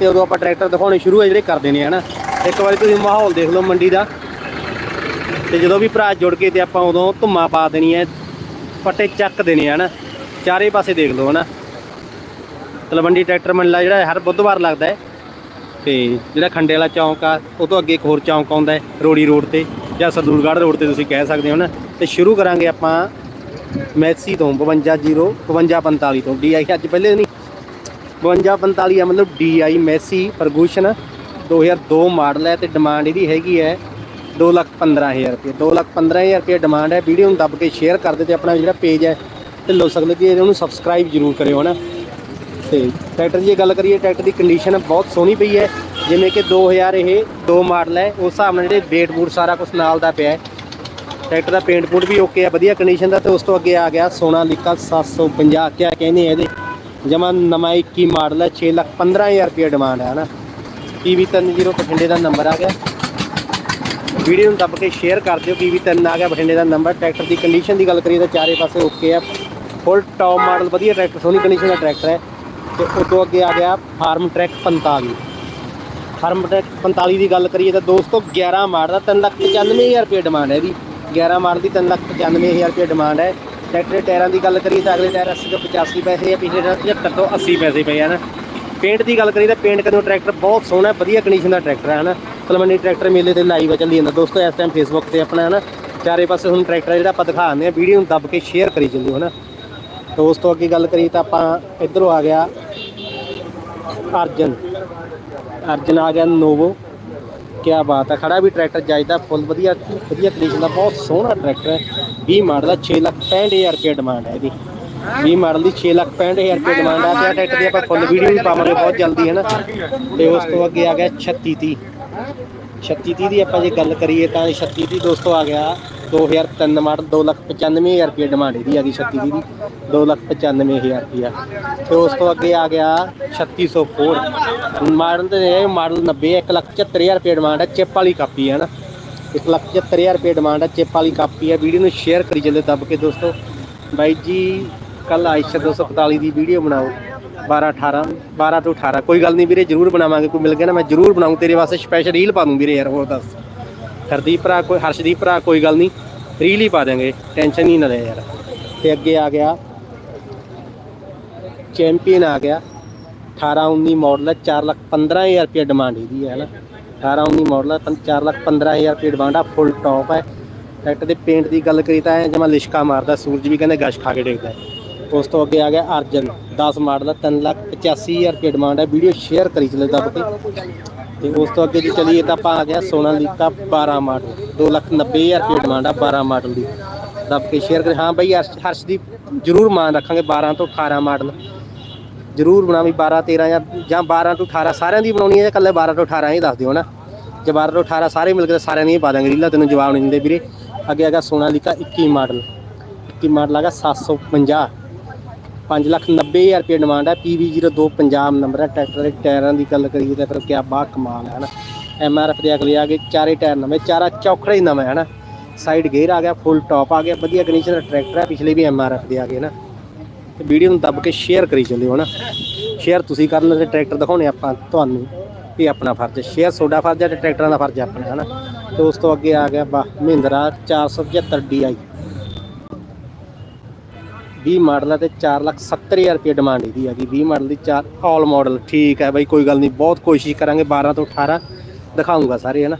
ਤੇ ਉਦੋਂ ਆਪਾਂ ਟਰੈਕਟਰ ਦਿਖਾਉਣੇ ਸ਼ੁਰੂ ਆ ਜਿਹੜੇ ਕਰ ਦੇਣੇ ਹਨਾ? ਇੱਕ ਵਾਰੀ ਤੁਸੀਂ ਮਾਹੌਲ ਦੇਖ ਲਓ ਮੰਡੀ ਦਾ। ਤੇ ਜਦੋਂ ਵੀ ਭਰਾ ਜੁੜ ਕੇ ਤੇ ਆਪਾਂ ਉਦੋਂ ਧੁੰਮਾ ਪਾ ਦੇਣੀ ਹੈ ਫੱਟੇ ਚੱਕ ਦੇਣੇ ਆ ਹਨਾ? ਚਾਰੇ ਪਾਸੇ ਦੇਖ ਲਓ, ਹਨਾ? ਤਲਵੰਡੀ ਟਰੈਕਟਰ ਮੰਡਲਾ ਜਿਹੜਾ ਹਰ ਬੁੱਧਵਾਰ ਲੱਗਦਾ ਹੈ। ਤੇ ਜਿਹੜਾ ਖੰਡੇ ਵਾਲਾ ਚੌਂਕ ਆ, ਉਹ ਤੋਂ ਅੱਗੇ ਇੱਕ ਹੋਰ ਚੌਂਕ ਆਉਂਦਾ ਹੈ, ਰੋੜੀ ਰੋਡ ਤੇ ਜਾਂ ਸਰਦੂਲਗੜ੍ਹ ਰੋਡ ਤੇ ਤੁਸੀਂ ਕਹਿ ਸਕਦੇ ਹੋ ਨਾ ਤੇ ਸ਼ੁਰੂ ਕਰਾਂਗੇ ਆਪਾਂ ਮੈਸੀ ਤੋਂ 52 5245 ਤੋਂ ਡੀਆਈ ਅੱਜ ਪਹਿਲੇ ਨਹੀਂ 5245 ਆ, ਮਤਲਬ ਡੀਆਈ ਮੈਸੀ ਫਰਗੂਸ਼ਨ 2002 ਮਾਡਲ ਹੈ ਤੇ ਡਿਮਾਂਡ ਇਹਦੀ ਹੈਗੀ ਹੈ 215000 ਰੁਪਏ। 215000 ਰੁਪਏ ਡਿਮਾਂਡ ਹੈ। ਵੀਡੀਓ ਨੂੰ ਦੱਬ ਕੇ ਸ਼ੇਅਰ ਕਰ ਦਿਓ ਤੇ ਆਪਣਾ ਜਿਹੜਾ ਪੇਜ ਹੈ ਤੇ ਲੋ ਸਕਦੇ ਕਿ ਉਹਨੂੰ ਸਬਸਕ੍ਰਾਈਬ ਜ਼ਰੂਰ ਕਰਿਓ, ਹਨਾ? ਤੇ ਟਰੈਕਟਰ ਦੀ ਜੇ ਗੱਲ ਕਰੀਏ ਟਰੈਕਟਰ ਦੀ ਕੰਡੀਸ਼ਨ ਬਹੁਤ ਸੋਹਣੀ ਪਈ ਹੈ। ਜਿਵੇਂ ਕਿ 2000 ਇਹ ਦੋ ਮਾਡਲ ਹੈ, ਉਸ ਹਿਸਾਬ ਨਾਲ ਜਿਹੜੇ ਵੇਟ ਬੂਟ ਸਾਰਾ ਕੁਝ ਨਾਲ ਦਾ ਪਿਆ ਹੈ। ਟਰੈਕਟਰ ਦਾ ਪੇਂਟ ਪੂਟ ਵੀ ਓਕੇ ਆ, ਵਧੀਆ ਕੰਡੀਸ਼ਨ ਦਾ ਤੇ ਉਸ ਤੋਂ ਅੱਗੇ ਆ ਗਿਆ ਸੋਨਾਲੀਕਾ 750 ਕਿਆ ਕਹਿੰਦੇ ਆ ਇਹਦੇ? ਜਮਾ ਨਵਾਂ 21 ਮਾਡਲ ਹੈ 6 ਲੱਖ 15000 ਰੁਪਏ ਡਿਮਾਂਡ ਹੈ ਹਨਾ? ਪੀਵੀ 30 ਬਠਿੰਡੇ ਦਾ ਨੰਬਰ ਆ ਗਿਆ। ਵੀਡੀਓ ਨੂੰ ਦੱਬ ਕੇ ਸ਼ੇਅਰ ਕਰ ਦਿਓ ਪੀਵੀ 3 ਆ ਗਿਆ, ਬਠਿੰਡੇ ਦਾ ਨੰਬਰ ਟਰੈਕਟਰ ਦੀ ਕੰਡੀਸ਼ਨ ਦੀ ਗੱਲ ਕਰੀਏ ਤਾਂ ਚਾਰੇ ਪਾਸੇ ਓਕੇ ਆ। ਫੁੱਲ ਟੌਪ ਮਾਡਲ ਵਧੀਆ ਟਰੈਕਟਰ ਸੋਹਣੀ ਕੰਡੀਸ਼ਨ ਦਾ ਟਰੈਕਟਰ ਹੈ। ਤੇ ਉਸ ਤੋਂ ਅੱਗੇ ਆ ਗਿਆ ਫਾਰਮ ਟਰੈਕ 45 ਫਾਰਮ ਟਰੈਕ 45 ਦੀ ਗੱਲ ਕਰੀਏ ਤਾਂ ਦੋਸਤੋ 11 ਮਾਡਲ ਦਾ 395000 ਰੁਪਏ ਡਿਮਾਂਡ ਹੈ ਇਹਦੀ। 11 ਮਾਡਲ ਦੀ 395000 ਰੁਪਏ ਡਿਮਾਂਡ ਹੈ। ਟਰੈਕਟਰ ਦੇ ਟਾਇਰਾਂ ਦੀ ਗੱਲ ਕਰੀਏ ਤਾਂ ਅਗਲੇ ਟਾਇਰ 80 ਤੋਂ 85 ਪੈਸੇ ਆ ਪਿਛਲੇ ਟਾਇਰ 75 ਤੋਂ 80 ਪੈਸੇ ਪਏ ਆ ਨਾ। ਪੇਂਟ ਦੀ ਗੱਲ ਕਰੀਏ ਤਾਂ ਪੇਂਟ ਕਰਿਓ ਟਰੈਕਟਰ ਬਹੁਤ ਸੋਹਣਾ ਵਧੀਆ ਕੰਡੀਸ਼ਨ ਦਾ ਟਰੈਕਟਰ ਹੈ ਨਾ। ਤਲਵੰਡੀ ਟਰੈਕਟਰ ਮੇਲੇ ਤੇ ਲਾਈਵ ਚੱਲੀ ਜਾਂਦਾ। ਦੋਸਤੋ, ਇਸ ਟਾਈਮ ਫੇਸਬੁੱਕ ਤੇ ਆਪਣਾ ਹੈ ਨਾ ਚਾਰੇ ਪਾਸੇ ਹੁਣ ਟਰੈਕਟਰ ਜਿਹੜਾ ਆਪਾਂ ਦਿਖਾ ਦਿੰਦੇ ਆ ਵੀਡੀਓ ਨੂੰ ਦੱਬ ਕੇ ਸ਼ੇਅਰ ਕਰੀ ਚੱਲਿਓ ਹਨਾ। ਤਾਂ ਉਸ ਅੱਗੇ ਗੱਲ ਕਰੀਏ ਤਾਂ ਆਪਾਂ ਇਧਰੋਂ ਆ ਗਿਆ ਅਰਜਨ। ਅਰਜਨ ਆ ਗਿਆ ਨੋਵੋ ਕੀ ਬਾਤ ਹੈ। ਖੜਾ ਵੀ ਟਰੈਕਟਰ ਜਾਇਦਾ, ਫੁੱਲ ਵਧੀਆ ਵਧੀਆ ਕੰਡੀਸ਼ਨ ਦਾ, ਬਹੁਤ ਸੋਹਣਾ ਟਰੈਕਟਰ ਹੈ। 20 ਮਾਡਲ ਦਾ 6 ਲੱਖ 65000 ਰੁਪਏ ਡਿਮਾਂਡ ਹੈ ਇਹਦੀ। 20 ਮਾਡਲ ਦੀ 6 ਲੱਖ 65000 ਰੁਪਏ ਡਿਮਾਂਡ ਆ ਤੇ ਟਰੈਕਟਰ ਦੀ ਆਪਾਂ ਫੁੱਲ ਵੀਡੀਓ ਵੀ ਪਾਵਾਂਗੇ, ਬਹੁਤ ਜਲਦੀ, ਹੈ ਨਾ? ਤੇ ਉਸ ਤੋਂ ਅੱਗੇ ਆ ਗਿਆ 3630 3630 ਦੀ ਆਪਾਂ ਜੇ ਗੱਲ ਕਰੀਏ ਤਾਂ 3630 ਦੋਸਤੋ ਆ ਗਿਆ 2003 ਮਾਡਲ 295000 ਰੁਪਏ ਡਿਮਾਂਡ ਇਹਦੀ ਆ ਗਈ 3630 ਦੀ। 295000 ਰੁਪਿਆ ਤੇ ਉਸ ਤੋਂ ਅੱਗੇ ਆ ਗਿਆ 3604 ਮਾਡਲ ਤੇ ਇਹ ਮਾਡਲ 90 175000 ਰੁਪਏ ਡਿਮਾਂਡ ਹੈ ਚਿਪ ਵਾਲੀ ਕਾਪੀ ਹੈ ਨਾ? 175000 ਰੁਪਏ ਡਿਮਾਂਡ ਹੈ ਚਿਪ ਵਾਲੀ ਕਾਪੀ ਹੈ ਵੀਡੀਓ ਨੂੰ ਸ਼ੇਅਰ ਕਰੀ ਜਾਂਦੇ ਦੱਬ ਕੇ ਦੋਸਤੋ। ਬਾਈ ਜੀ ਕੱਲ ਆਇਸ਼ਾ 245 ਦੀ ਵੀਡੀਓ ਬਣਾਓ। 12 18 12 ਤੋਂ 18 ਕੋਈ ਗੱਲ ਨਹੀਂ ਵੀਰੇ, ਜਰੂਰ ਬਣਾਵਾਂਗੇ, ਕੋਈ ਮਿਲ ਗਿਆ ਨਾ, ਮੈਂ ਜਰੂਰ ਬਣਾਉਂ ਤੇਰੇ ਵਾਸਤੇ ਸਪੈਸ਼ਲ ਰੀਲ ਪਾ ਦੂੰ ਵੀਰੇ ਯਾਰ, ਹੋਰ ਦੱਸ। ਹਰਦੀਪ ਭਰਾ, ਕੋਈ, ਹਰਸ਼ਦੀਪ ਭਰਾ, ਕੋਈ ਗੱਲ ਨਹੀਂ। ਰੀਲ ਹੀ ਪਾ ਦੇਾਂਗੇ ਟੈਨਸ਼ਨ ਹੀ ਨਾ ਲੈ ਯਾਰ। ਤੇ ਅੱਗੇ ਆ ਗਿਆ। ਚੈਂਪੀਅਨ ਆ ਗਿਆ। 18 19 ਮਾਡਲ ਹੈ 4 ਲੱਖ 15000 ਰੁਪਏ ਡਿਮਾਂਡ ਇਹਦੀ ਹੈ ਨਾ 18 19 ਮਾਡਲ ਹੈ 4 ਲੱਖ 15000 ਰੁਪਏ ਡਿਮਾਂਡ ਆ ਫੁੱਲ ਟੌਪ ਹੈ ਟਰੈਕਟਰ ਦੇ ਪੇਂਟ ਦੀ ਗੱਲ ਕਰੀ ਤਾਂ ਜਮਾ ਲਿਸ਼ਕਾ ਮਾਰਦਾ, ਸੂਰਜ ਵੀ ਕਹਿੰਦੇ ਗਸ਼ ਖਾ ਕੇ ਡੇਗਦਾ। ਉਸ ਤੋਂ ਅੱਗੇ ਆ ਗਿਆ ਅਰਜਨ 10 ਮਾਡਲ ਹੈ 3 ਲੱਖ 85000 ਰੁਪਏ ਡਿਮਾਂਡ ਹੈ ਵੀਡੀਓ ਸ਼ੇਅਰ ਕਰੀ ਚਲੇ ਦੱਬ ਕੇ। ਤੇ ਉਸ ਤੋਂ ਅੱਗੇ ਜੇ ਚਲੀਏ ਤਾਂ ਆਪਾਂ ਆ ਗਿਆ ਸੋਨਾਲੀਕਾ 12 ਮਾਡਲ 2 ਲੱਖ 90000 ਰੁਪਏ ਡਿਮਾਂਡ ਆ 12 ਮਾਡਲ ਦੀ। ਦੱਬ ਕੇ ਸ਼ੇਅਰ ਕਰੇ। ਹਾਂ ਬਈ, ਹਰਸ਼ ਹਰਸ਼ ਦੀ ਜਰੂਰ ਮਾਨ ਰੱਖਾਂਗੇ 12 ਤੋਂ 18 ਮਾਡਲ ਜਰੂਰ ਬਣਾਵੀਂ 12 13 ਜਾਂ ਜਾਂ 12 ਤੋਂ 18 ਸਾਰਿਆਂ ਦੀ ਬਣਾਉਣੀ ਹੈ ਜਾਂ ਇਕੱਲੇ 12 ਤੋਂ 18 ਹੀ ਦੱਸ ਦਿਓ ਨਾ। ਜੇ 12 ਤੋਂ 18 ਸਾਰੇ ਮਿਲ ਕੇ ਤਾਂ ਸਾਰਿਆਂ ਦੀ ਹੀ ਪਾ ਦਾਂਗੇ ਰੀਲਾ ਤੈਨੂੰ ਜਵਾਬ ਨਹੀਂ ਦਿੰਦੇ ਵੀਰੇ। ਅੱਗੇ ਹੈਗਾ ਸੋਨਾਲੀਕਾ 21 ਮਾਡਲ। 21 ਮਾਡਲ ਹੈਗਾ 750 5 ਲੱਖ 90 ਹਜ਼ਾਰ ਰੁਪਏ ਡਿਮਾਂਡ ਹੈ। PV02 ਪੰਜਾਬ ਨੰਬਰ ਹੈ। ਟਰੈਕਟਰ ਦੇ ਟਾਇਰਾਂ ਦੀ ਗੱਲ ਕਰੀਏ ਤਾਂ ਫਿਰ ਕਿਆ ਬਾ ਕਮਾਲ ਹੈ ਨਾ। MRF ਦੇ ਅਗਲੇ ਆ ਗਏ। ਚਾਰੇ ਟਾਇਰ ਨਵੇਂ, ਚਾਰਾ ਚੌਕੜਾ ਹੀ ਨਵਾਂ ਹੈ ਨਾ। ਸਾਈਡ ਗੇਅਰ ਆ ਗਿਆ ਫੁੱਲ ਟੌਪ ਆ ਗਿਆ। ਵਧੀਆ ਕੰਡੀਸ਼ਨ ਦਾ ਟਰੈਕਟਰ ਹੈ। ਪਿਛਲੇ ਵੀ MRF ਦੇ ਆ ਗਏ ਨਾ। ਤੇ ਵੀਡੀਓ ਨੂੰ ਦੱਬ ਕੇ ਸ਼ੇਅਰ ਕਰੀ ਚੱਲਿਓ ਨਾ ਸ਼ੇਅਰ ਤੁਸੀਂ ਕਰਨਾ ਤੇ ਟਰੈਕਟਰ ਦਿਖਾਉਣੇ ਆਪਾਂ ਤੁਹਾਨੂੰ। ਇਹ ਆਪਣਾ ਫਰਜ਼ ਹੈ। ਸ਼ੇਅਰ ਤੁਹਾਡਾ ਫਰਜ਼ ਹੈ ਤੇ ਟਰੈਕਟਰਾਂ ਦਾ ਫਰਜ਼ ਹੈ ਆਪਣਾ, ਹਨਾ? ਤੇ ਉਸ ਤੋਂ ਅੱਗੇ ਆ ਗਿਆ ਬਾ ਮਹਿੰਦਰਾ 475 DI 20 ਮਾਡਲ ਹੈ ਤੇ 4 ਲੱਖ 70 ਹਜ਼ਾਰ ਰੁਪਏ ਡਿਮਾਂਡ ਇਹਦੀ ਹੈਗੀ 20 ਮਾਡਲ ਦੀ 4 ਆਲ ਮਾਡਲ ਠੀਕ ਹੈ ਬਾਈ, ਕੋਈ ਗੱਲ ਨਹੀਂ। ਬਹੁਤ ਕੋਸ਼ਿਸ਼ ਕਰਾਂਗੇ 12 ਤੋਂ 18 ਦਿਖਾਉਂਗਾ ਸਾਰੇ, ਹਨਾ?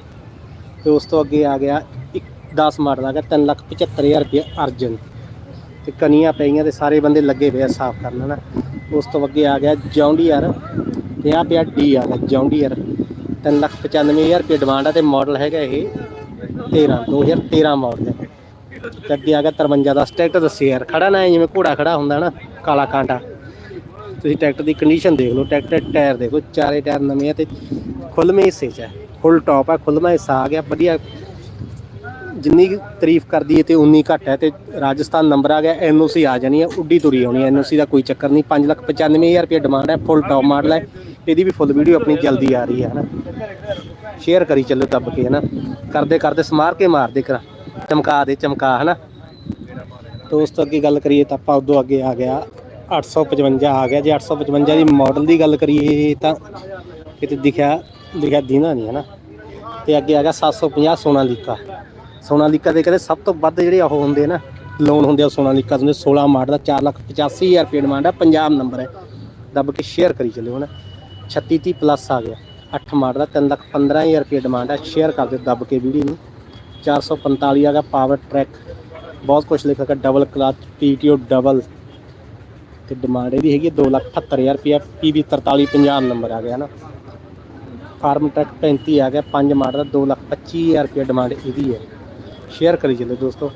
ਤੇ ਉਸ ਤੋਂ ਅੱਗੇ ਆ ਗਿਆ 10 ਮਾਡਲ ਆ ਗਿਆ 3 ਲੱਖ 75 ਹਜ਼ਾਰ ਰੁਪਏ ਅਰਜਨ। ਤੇ ਕਨੀਆਂ ਪਈਆਂ ਤੇ ਸਾਰੇ ਬੰਦੇ ਲੱਗੇ ਪਏ ਆ ਸਾਫ਼ ਕਰਨ ਨਾ ਉਸ ਤੋਂ ਅੱਗੇ ਆ ਗਿਆ ਜੌਂਡੀਅਰ, ਤੇ ਆ ਪਿਆ ਡੀ ਆ ਗਿਆ, ਜੌਂਡੀਅਰ। 3 ਲੱਖ 95 ਹਜ਼ਾਰ ਰੁਪਏ ਡਿਮਾਂਡ ਆ ਤੇ ਮਾਡਲ ਹੈਗਾ ਇਹ 13 2013 ਮਾਡਲ ਹੈ। ਤੇ ਅੱਗੇ ਆ ਗਿਆ 53 ਦਾ ਟਰੈਕਟਰ ਦੱਸੇ ਯਾਰ, ਖੜਾ ਨਾ ਜਿਵੇਂ ਘੋੜਾ ਖੜਾ ਹੁੰਦਾ ਨਾ ਕਾਲਾ ਕਾਂਟਾ। ਤੁਸੀਂ ਟਰੈਕਟਰ ਦੀ ਕੰਡੀਸ਼ਨ ਦੇਖ ਲਓ, ਟਰੈਕਟਰ ਟਾਇਰ ਦੇਖੋ, ਚਾਰੇ ਟਾਇਰ ਨਵੇਂ ਆ ਤੇ ਖੁੱਲਵੇਂ ਹਿੱਸੇ 'ਚ ਹੈ। ਫੁੱਲ ਟੌਪ ਹੈ ਖੁੱਲਵਾਂ ਹਿੱਸਾ ਆ ਗਿਆ, ਵਧੀਆ ਜਿੰਨੀ ਕੁ ਤਾਰੀਫ ਕਰਦੀ ਹੈ ਤੇ ਉਨੀ ਘੱਟ ਹੈ ਤੇ ਰਾਜਸਥਾਨ ਨੰਬਰ ਆ ਗਿਆ ਐਨਓਸੀ ਆ ਜਾਣੀ ਹੈ, ਉੱਡੀ ਤੁਰੀ ਆਉਣੀ ਹੈ ਐਨਓਸੀ ਦਾ ਕੋਈ ਚੱਕਰ ਨਹੀਂ। 595000 ਰੁਪਏ ਡਿਮਾਂਡ ਹੈ ਫੁੱਲ ਟੌਪ ਮਾਡਲ ਹੈ। ਇਹਦੀ ਵੀ ਫੁੱਲ ਵੀਡੀਓ ਆਪਣੀ ਜਲਦੀ ਆ ਰਹੀ ਹੈ, ਹਨਾ। ਸ਼ੇਅਰ ਕਰੀ ਚੱਲੋ ਦੱਬ ਕੇ, ਹਨਾ। ਕਰਦੇ ਕਰਦੇ ਸਮਾਰ ਕੇ ਮਾਰਦੇ ਕਰਾ। ਚਮਕਾ ਦੇ, ਚਮਕਾ, ਹਨਾ। ਦੋਸਤੋ, ਅੱਗੇ ਗੱਲ ਕਰੀਏ ਤਾਂ ਆਪਾਂ ਉਦੋਂ ਅੱਗੇ ਆ ਗਿਆ। 855 ਆ ਗਿਆ। ਜੇ 855 ਦੀ ਮਾਡਲ ਦੀ ਗੱਲ ਕਰੀਏ ਤਾਂ ਕਿਤੇ ਦਿਖਿਆ ਦਿਖਿਆ ਦੀਨਾ ਨਹੀਂ ਹੈ ਨਾ ਤੇ ਅੱਗੇ ਆ ਗਿਆ 750 ਸੋਨਾਲੀਕਾ ਸੋਨਾਲੀਕਾ ਦੇ ਕਹਿੰਦੇ ਸਭ ਤੋਂ ਵੱਧ ਜਿਹੜੇ ਉਹ ਹੁੰਦੇ ਨਾ ਲੋਨ ਹੁੰਦੇ ਆ ਸੋਨਾਲੀਕਾ ਦੇ 16 ਮਾਡਲ ਦਾ 485000 ਰੁਪਏ ਡਿਮਾਂਡ ਹੈ ਪੰਜਾਬ ਨੰਬਰ ਹੈ। ਦੱਬ ਕੇ ਸ਼ੇਅਰ ਕਰੀ ਚੱਲਿਓ ਹੁਣ। 3630 ਪਲੱਸ ਆ ਗਿਆ। 8 ਮਾਡਲ ਦਾ 315000 ਰੁਪਏ ਡਿਮਾਂਡ ਹੈ ਸ਼ੇਅਰ ਕਰ ਦਿਓ ਦੱਬ ਕੇ ਵੀਡੀਓ ਨੂੰ। 445 ਆ ਗਿਆ ਪਾਵਰ ਟਰੈਕ ਬਹੁਤ ਕੁਝ ਲਿਖਿਆ ਹੈ ਡਬਲ ਕਲਚ ਪੀਟੀਓ ਡਬਲ ਤੇ ਡਿਮਾਂਡ ਇਹਦੀ ਹੈਗੀ 278000 ਰੁਪਏ ਪੀਬੀ 43 ਪੰਜਾਬ ਨੰਬਰ ਆ ਗਿਆ ਨਾ ਫਾਰਮ ਟਰੈਕ 35 ਆ ਗਿਆ 5 ਮਾਡਲ ਦਾ 225000 ਰੁਪਏ ਡਿਮਾਂਡ ਇਹਦੀ ਹੈ। ਸ਼ੇਅਰ ਕਰੀ ਚੱਲੋ ਦੋਸਤੋ।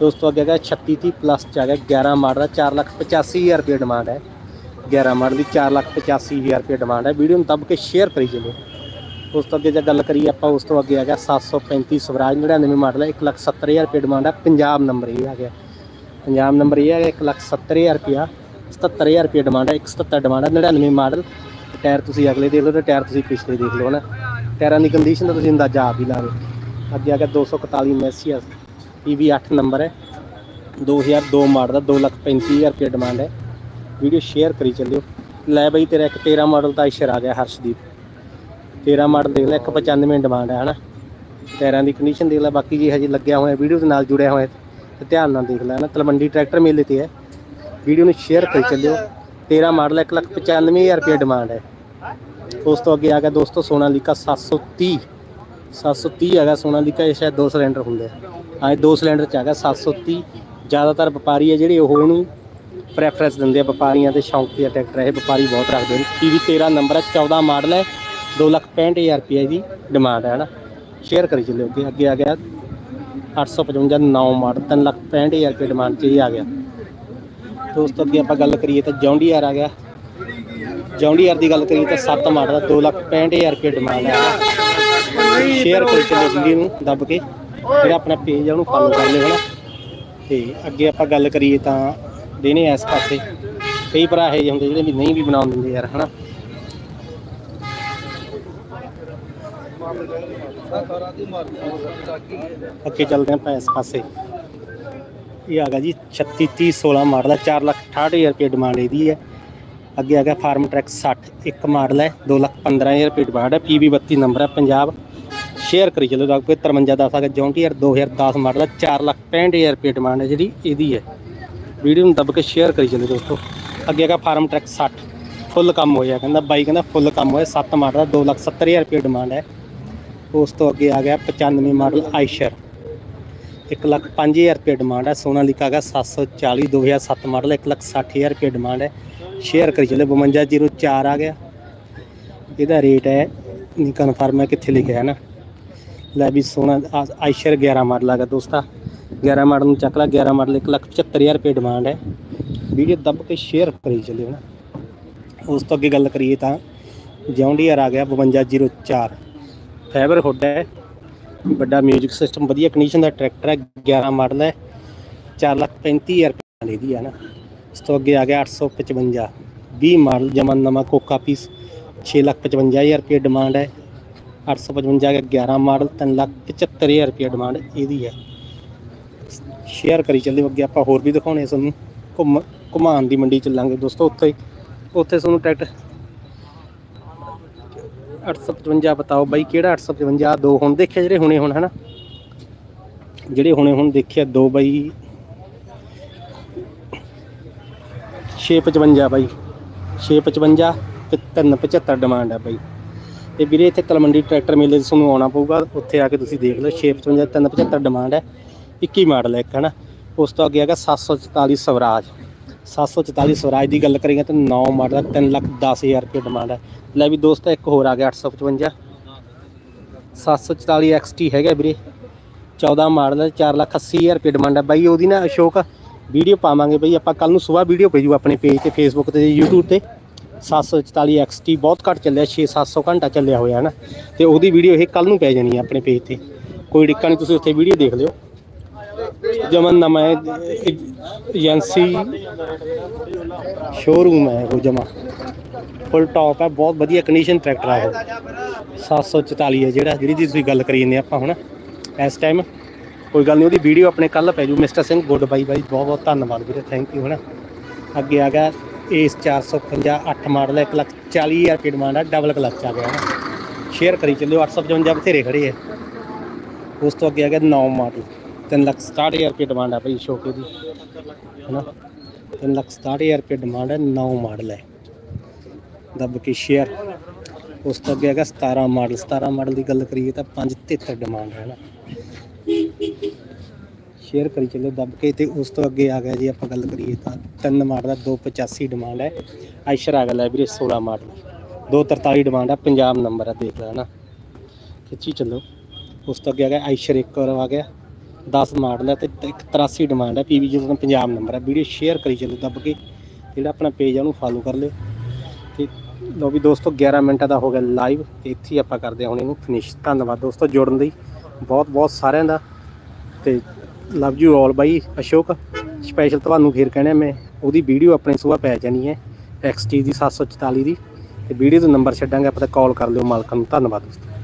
ਦੋਸਤੋ, ਅੱਗੇ ਹੈਗਾ 3630 ਪਲੱਸ ਚ ਆ ਗਿਆ 11 ਮਾਡਲ ਦਾ 485000 ਰੁਪਏ ਡਿਮਾਂਡ ਹੈ। 11 ਮਾਡਲ ਦੀ 485000 ਰੁਪਏ ਡਿਮਾਂਡ ਹੈ। ਵੀਡੀਓ ਨੂੰ ਦੱਬ ਕੇ ਸ਼ੇਅਰ ਕਰੀ ਚੱਲੋ ਉਸ ਤੋਂ ਅੱਗੇ ਜੇ ਗੱਲ ਕਰੀਏ ਆਪਾਂ, ਉਸ ਤੋਂ ਅੱਗੇ ਆ ਗਿਆ 735 ਸਵਰਾਜ 99 ਮਾਡਲ ਹੈ 170000 ਰੁਪਏ ਡਿਮਾਂਡ ਹੈ। ਪੰਜਾਬ ਨੰਬਰ ਇਹ ਆ ਗਿਆ। ਪੰਜਾਬ ਨੰਬਰ ਇਹ ਆ ਗਿਆ 170000 ਰੁਪਿਆ 77000 ਰੁਪਏ ਡਿਮਾਂਡ ਹੈ। 177 ਡਿਮਾਂਡ ਹੈ। 99 ਮਾਡਲ ਟਾਇਰ ਤੁਸੀਂ ਅਗਲੇ ਦੇਖ ਲਓ ਤੇ ਟਾਇਰ ਤੁਸੀਂ ਪਿਛਲੇ ਦੇਖ ਲਓ ਨਾ ਟਾਇਰਾਂ ਦੀ ਕੰਡੀਸ਼ਨ ਦਾ ਤੁਸੀਂ ਅੰਦਾਜ਼ਾ ਆਪ ਹੀ ਲਾ ਲਓ। ਅੱਗੇ ਆ ਗਿਆ 241 ਮੈਸੀਅਸ ਵੀ 8 ਨੰਬਰ ਹੈ। 2002 ਮਾਡਲ ਦਾ 235000 ਰੁਪਏ ਡਿਮਾਂਡ ਹੈ। ਵੀਡੀਓ ਸ਼ੇਅਰ ਕਰੀ ਚੱਲਿਓ। ਲੈ ਬਈ ਤੇਰਾ ਇੱਕ 13 ਮਾਡਲ ਦਾ ਇਸ਼ਰ ਆ ਗਿਆ ਹਰਸ਼ਦੀਪ। 13 ਮਾਡਲ ਦੇਖ ਲੈ 195 ਡਿਮਾਂਡ ਹੈ, ਹਨਾ? ਟਾਇਰਾਂ ਦੀ ਕੰਡੀਸ਼ਨ ਦੇਖ ਲੈ, ਬਾਕੀ ਜੇ ਹਜੇ ਲੱਗਿਆ ਹੋਇਆ ਵੀਡੀਓ ਦੇ ਨਾਲ ਜੁੜਿਆ ਹੋਇਆ ਤੇ ਧਿਆਨ ਨਾਲ ਦੇਖ ਲੈ ਨਾ ਤਲਵੰਡੀ ਟਰੈਕਟਰ ਮੇਲੇ ਤੇ ਹੈ। ਵੀਡੀਓ ਨੂੰ ਸ਼ੇਅਰ ਕਰੀ ਚੱਲਿਓ। 13 ਮਾਡਲ 195000 ਰੁਪਏ ਡਿਮਾਂਡ ਹੈ। ਉਸ ਤੋਂ ਅੱਗੇ ਆ ਗਿਆ ਦੋਸਤੋ, ਸੋਨਾਲੀਕਾ 730 730 ਹੈਗਾ ਸੋਨਾਲੀਕਾ ਇਹ ਸ਼ਾਇਦ ਦੋ ਸਿਲੰਡਰ ਹੁੰਦੇ ਆ। ਹਾਂ, ਇਹ ਦੋ ਸਿਲੰਡਰ ਚ ਹੈਗਾ 730 ਜ਼ਿਆਦਾਤਰ ਵਪਾਰੀ ਹੈ ਜਿਹੜੇ ਉਹ ਇਹਨੂੰ ਪ੍ਰੈਫਰੈਂਸ ਦਿੰਦੇ ਆ ਵਪਾਰੀਆਂ ਤੇ ਸ਼ੌਂਕੀਆ ਟਰੈਕਟਰ ਇਹ ਵਪਾਰੀ ਬਹੁਤ ਰੱਖਦੇ ਨੇ। ਪੀਵੀ 13 ਨੰਬਰ ਹੈ 14 ਮਾਡਲ ਹੈ 265000 ਰੁਪਏ ਦੀ ਡਿਮਾਂਡ ਹੈ ਨਾ ਸ਼ੇਅਰ ਕਰੀ ਚੱਲਿਓ ਅੱਗੇ ਅੱਗੇ ਆ ਗਿਆ 855 9 ਮਾਡਲ 365000 ਰੁਪਏ ਡਿਮਾਂਡ 'ਚ ਇਹ ਆ ਗਿਆ। ਦੋਸਤੋ, ਅੱਗੇ ਆਪਾਂ ਗੱਲ ਕਰੀਏ ਤਾਂ ਜੌਂਡੀਆਰ ਆ ਗਿਆ। ਜੌਂਡੀਆਰ ਦੀ ਗੱਲ ਕਰੀਏ ਤਾਂ 7 ਮਾਡਲ ਦਾ 265000 ਰੁਪਏ ਡਿਮਾਂਡ ਹੈ ਸ਼ੇਅਰ ਕਰੀ ਵੀਡੀਓ ਨੂੰ ਦੱਬ ਕੇ ਜਿਹੜਾ ਆਪਣਾ ਪੇਜ ਆ ਉਹਨੂੰ ਫੋਲੋ ਕਰ ਲਿਓ ਹਨਾ। ਤੇ ਅੱਗੇ ਆਪਾਂ ਗੱਲ ਕਰੀਏ ਤਾਂ ਦੇਣੇ ਇਸ ਪਾਸੇ। ਕਈ ਭਰਾ ਇਹ ਹੁੰਦੇ ਜਿਹੜੇ ਵੀ ਨਹੀਂ ਵੀ ਬਣਾਉਣ ਦਿੰਦੇ ਯਾਰ ਹਨਾ। ਅੱਗੇ ਚੱਲਦੇ ਆਪਾਂ ਇਸ ਪਾਸੇ। ਇਹ ਆ ਗਿਆ ਜੀ 36 30 16 ਮਾਡਲ ਹੈ 4 ਲੱਖ 68000 ਰੁਪਏ ਡਿਮਾਂਡ ਇਹਦੀ ਹੈ ਅੱਗੇ ਆ ਗਿਆ ਫਾਰਮ ਟਰੈਕ 60 ਇੱਕ ਮਾਡਲ ਹੈ 2 ਲੱਖ 15000 ਰੁਪਏ ਡਿਮਾਂਡ ਹੈ ਪੀਬੀ 32 ਨੰਬਰ ਹੈ ਪੰਜਾਬ। ਸ਼ੇਅਰ ਕਰੀ ਚੱਲੋ ਦਾ ਕੋਈ 53 10 ਆ ਗਿਆ ਜੌਂਟੀਅਰ 2010 ਮਾਡਲ ਹੈ 4 ਲੱਖ 65000 ਰੁਪਏ ਡਿਮਾਂਡ ਹੈ ਜਿਹੜੀ, ਇਹਦੀ ਹੈ। ਵੀਡੀਓ ਨੂੰ ਦੱਬ ਕੇ ਸ਼ੇਅਰ ਕਰੀ ਚੱਲੋ ਦੋਸਤੋ। ਅੱਗੇ ਹੈਗਾ ਫਾਰਮ ਟਰੈਕ 60 ਫੁੱਲ ਕੰਮ ਹੋਇਆ, ਕਹਿੰਦਾ ਬਾਈ ਕਹਿੰਦਾ ਫੁੱਲ ਕੰਮ ਹੋਇਆ 7 ਮਾਡਲ ਦਾ 2 ਲੱਖ 70000 ਰੁਪਏ ਡਿਮਾਂਡ ਹੈ। ਉਸ ਤੋਂ ਅੱਗੇ ਆ ਗਿਆ 95 ਮਾਡਲ ਆਈਸ਼ਰ 1 ਲੱਖ 5000 ਰੁਪਏ ਡਿਮਾਂਡ ਹੈ। ਸੋਨਾਲੀਕਾ ਦਾ 740 2007 ਮਾਡਲ 1 ਲੱਖ 60000 ਰੁਪਏ ਡਿਮਾਂਡ ਹੈ। ਸ਼ੇਅਰ ਕਰੀ ਚੱਲੇ 5204 ਆ ਗਿਆ। ਇਹਦਾ ਰੇਟ ਹੈ ਨਹੀਂ ਕਨਫਰਮ ਹੈ ਕਿੱਥੇ ਲਿਖਿਆ ਹੈ ਨਾ। ਲੈ ਵੀ ਸੋਨਾ ਆ- ਆਇਸ਼ਰ 11 ਮਾਡਲ ਆ ਗਿਆ ਦੋਸਤਾ। 11 ਮਾਡਲ ਨੂੰ ਚੱਕ ਲਾ 11 ਮਾਡਲ 1 ਲੱਖ 75000 ਰੁਪਏ ਡਿਮਾਂਡ ਹੈ। ਵੀਡੀਓ ਦੱਬ ਕੇ ਸ਼ੇਅਰ ਕਰੀ ਚੱਲਿਓ ਨਾ। ਉਸ ਤੋਂ ਅੱਗੇ ਗੱਲ ਕਰੀਏ ਤਾਂ ਜੌਂਡੀਅਰ ਆ ਗਿਆ 5204 ਫਾਈਬਰ ਹੁੱਡ ਹੈ। ਵੱਡਾ 뮤직 ਸਿਸਟਮ ਵਧੀਆ ਕੰਡੀਸ਼ਨ ਦਾ ਟਰੈਕਟਰ ਹੈ 11 ਮਾਡਲ ਹੈ। 4 ਲੱਖ 35000 ਰੁਪਏ ਇਹਦੀ ਹੈ ਨਾ। ਇਸ ਤੋਂ ਅੱਗੇ ਆ ਗਿਆ 855 20 ਮਾਡਲ ਜਮਨ ਨਵਾਂ ਕੋਕਾ ਪੀਸ 6 ਲੱਖ 55000 ਰੁਪਏ ਡਿਮਾਂਡ ਹੈ। 855 ਦਾ 11 ਮਾਡਲ 3 ਲੱਖ 75000 ਰੁਪਏ ਡਿਮਾਂਡ ਇਹਦੀ ਹੈ। ਸ਼ੇਅਰ ਕਰੀ ਚੱਲੇ ਅੱਗੇ, ਆਪਾਂ ਹੋਰ ਵੀ ਦਿਖਾਉਣੇ ਤੁਹਾਨੂੰ। ਘੁੰਮ ਘੁਮਾਨ ਦੀ ਮੰਡੀ ਚੱਲਾਂਗੇ ਦੋਸਤੋ ਉੱਥੇ। ਉੱਥੇ ਤੁਹਾਨੂੰ ਟਰੈਕਟਰ 855 ਬਤਾਓ ਬਾਈ, ਕਿਹੜਾ 855 ਦੋ ਹੁਣ ਦੇਖਿਆ ਜਿਹੜੇ ਹੁਣੇ ਹੁਣ, ਹਨਾ? ਜਿਹੜੇ ਹੁਣੇ ਹੁਣ ਦੇਖਿਆ, ਦੋ ਬਾਈ। 655 ਬਾਈ। 655 ਤੇ 375 ਡਿਮਾਂਡ ਹੈ ਬਾਈ। ਤੇ ਵੀਰੇ ਇੱਥੇ ਤਲਮੰਡੀ ਟਰੈਕਟਰ ਮੇਲੇ ਤੁਹਾਨੂੰ ਆਉਣਾ ਪਊਗਾ। ਉੱਥੇ ਆ ਕੇ ਤੁਸੀਂ ਦੇਖ ਲਓ 655 375 ਡਿਮਾਂਡ ਹੈ। 21 ਮਾਡਲ ਹੈ ਇੱਕ, ਹਨਾ? ਉਸ ਤੋਂ ਅੱਗੇ ਹੈਗਾ 744 ਸਵਰਾਜ। 744 ਸਵਰਾਜ ਦੀ ਗੱਲ ਕਰੀਏ ਤਾਂ 9 ਮਾਡਲ 3 ਲੱਖ 10000 ਰੁਪਏ ਡਿਮਾਂਡ ਹੈ। ਲੈ ਵੀ ਦੋਸਤੋ, ਇੱਕ ਹੋਰ ਆ ਗਿਆ 855 744 XT ਹੈਗਾ ਵੀਰੇ। 14 ਮਾਡਲ ਹੈ 4 ਲੱਖ 80000 ਰੁਪਏ ਡਿਮਾਂਡ ਹੈ। ਬਾਈ, ਉਹਦੀ ਨਾ ਅਸ਼ੋਕ, ਵੀਡੀਓ ਪਾਵਾਂਗੇ ਬਈ। ਆਪਾਂ ਕੱਲ ਨੂੰ ਸਵੇਰ ਵੀਡੀਓ ਭੇਜੂ ਆਪਣੇ ਪੇਜ ਤੇ ਫੇਸਬੁੱਕ ਤੇ YouTube ਤੇ। 744 XT ਬਹੁਤ ਘੱਟ ਚੱਲਿਆ 6-700 ਘੰਟਾ ਚੱਲਿਆ ਹੋਇਆ ਹੈ ਨਾ ਤੇ ਉਹਦੀ ਵੀਡੀਓ ਇਹ ਕੱਲ ਨੂੰ ਪੈ ਜਾਣੀ ਹੈ ਆਪਣੇ ਪੇਜ ਤੇ। ਕੋਈ ਡਿੱਕਾ ਨਹੀਂ, ਤੁਸੀਂ ਉੱਥੇ ਵੀਡੀਓ ਦੇਖ ਲਿਓ। ਜਮਨ ਨਵਾਂ ਹੈ ਏਜੰਸੀ ਸ਼ੋਰੂਮ ਹੈ ਉਹ ਜਮਾ। ਫੁੱਲ ਟੌਪ ਹੈ, ਬਹੁਤ ਵਧੀਆ ਕੰਡੀਸ਼ਨ ਟਰੈਕਟਰ ਆ ਉਹ। 744 ਹੈ ਜਿਹੜਾ, ਜਿਹੜੀ ਦੀ ਤੁਸੀਂ ਗੱਲ ਕਰੀ ਜਾਂਦੇ ਆਪਾਂ ਹੁਣ। ਇਸ ਟਾਈਮ ਕੋਈ ਗੱਲ ਨਹੀਂ, ਉਹਦੀ ਵੀਡੀਓ ਆਪਣੇ ਕੱਲ ਪੈ ਜੂ। ਮਿਸਟਰ ਸਿੰਘ ਗੁੱਡ ਬਾਈ ਬਾਈ ਬਹੁਤ ਬਹੁਤ ਧੰਨਵਾਦ ਵੀਰੇ ਥੈਂਕ ਯੂ ਹਨਾ। ਅੱਗੇ ਆ ਗਿਆ ਏਸ 450 8 ਮਾਡਲ 1 ਲੱਖ 40 ਹਜ਼ਾਰ ਰੁਪਏ ਡਿਮਾਂਡ ਆ ਡਬਲ ਕਲਚ ਆ ਗਿਆ। ਨਾ ਸ਼ੇਅਰ ਕਰੀ ਚੱਲਿਓ 855 ਬਥੇਰੇ ਖੜੇ ਆ। ਉਸ ਤੋਂ ਅੱਗੇ ਆ ਗਿਆ 9 ਮਾਡਲ। 3 ਲੱਖ 60 ਹਜ਼ਾਰ ਰੁਪਏ ਡਿਮਾਂਡ ਆ ਭਾਈ ਸ਼ੋਕੇ ਦੀ। ਹੈਨਾ? 3 ਲੱਖ 60 ਹਜ਼ਾਰ ਰੁਪਏ ਡਿਮਾਂਡ ਹੈ 9 ਮਾਡਲ ਹੈ ਦੱਬ ਕੇ ਸ਼ੇਅਰ ਉਸ ਤੋਂ ਅੱਗੇ ਹੈਗਾ 17 ਮਾਡਲ। 17 ਮਾਡਲ ਦੀ ਗੱਲ ਕਰੀਏ ਤਾਂ 573 ਡਿਮਾਂਡ ਹੈ ਨਾ ਸ਼ੇਅਰ ਕਰੀ ਚੱਲੋ, ਦੱਬ ਕੇ ਤੇ ਉਸ ਤੋਂ ਅੱਗੇ ਆ ਗਿਆ ਜੀ, ਆਪਾਂ ਗੱਲ ਕਰੀਏ ਤਾਂ ਤਿੰਨ ਮਾਡਲ ਦਾ 285 ਡਿਮਾਂਡ ਹੈ। ਆਇਸ਼ਰ ਆ ਗਿਆ ਲੈ ਵੀਰੇ 16 ਮਾਡਲ 243 ਡਿਮਾਂਡ ਹੈ ਪੰਜਾਬ ਨੰਬਰ ਹੈ ਦੇਖ ਲੈ ਨਾ ਖਿੱਚੀ ਚੱਲੋ। ਉਸ ਤੋਂ ਅੱਗੇ ਆ ਗਿਆ ਆਇਸ਼ਰ, ਇੱਕ ਹੋਰ ਆ ਗਿਆ। 10 ਮਾਡਲ ਹੈ ਤੇ ਇੱਕ 83 ਡਿਮਾਂਡ ਹੈ ਪੀਵੀ ਜਦੋਂ ਪੰਜਾਬ ਨੰਬਰ ਹੈ ਵੀਡੀਓ ਸ਼ੇਅਰ ਕਰੀ ਚੱਲੋ, ਦੱਬ ਕੇ। ਜਿਹੜਾ ਆਪਣਾ ਪੇਜ ਆ, ਉਹਨੂੰ ਫਾਲੋ ਕਰ ਲਿਓ। ਤੇ ਲੋ ਵੀ ਦੋਸਤੋ 11 ਮਿੰਟਾਂ ਦਾ ਹੋ ਗਿਆ ਲਾਈਵ ਤੇ ਇੱਥੇ ਹੀ ਆਪਾਂ ਕਰਦੇ ਹਾਂ ਹੁਣ ਇਹਨੂੰ ਫਿਨਿਸ਼ ਧੰਨਵਾਦ ਦੋਸਤੋ ਜੁੜਨ ਲਈ। ਬਹੁਤ ਬਹੁਤ ਸਾਰਿਆਂ ਦਾ। ਤੇ ਲਵ ਯੂ ਆਲ ਬਾਈ, ਅਸ਼ੋਕ। ਸਪੈਸ਼ਲ ਤੁਹਾਨੂੰ ਫੇਰ ਕਹਿਣਾ ਮੈਂ, ਉਹਦੀ ਵੀਡੀਓ ਆਪਣੇ ਸੁਬਾਹ ਪੈ ਜਾਣੀ ਹੈ ਐਕਸਟੀ ਦੀ 744 ਦੀ। ਤੇ ਵੀਡੀਓ ਦਾ ਨੰਬਰ ਛੱਡਾਂਗੇ, ਆਪਾਂ ਤਾਂ ਕਾਲ ਕਰ ਲਿਓ ਮਾਲਕਾਂ ਨੂੰ। ਧੰਨਵਾਦ ਦੋਸਤੋ।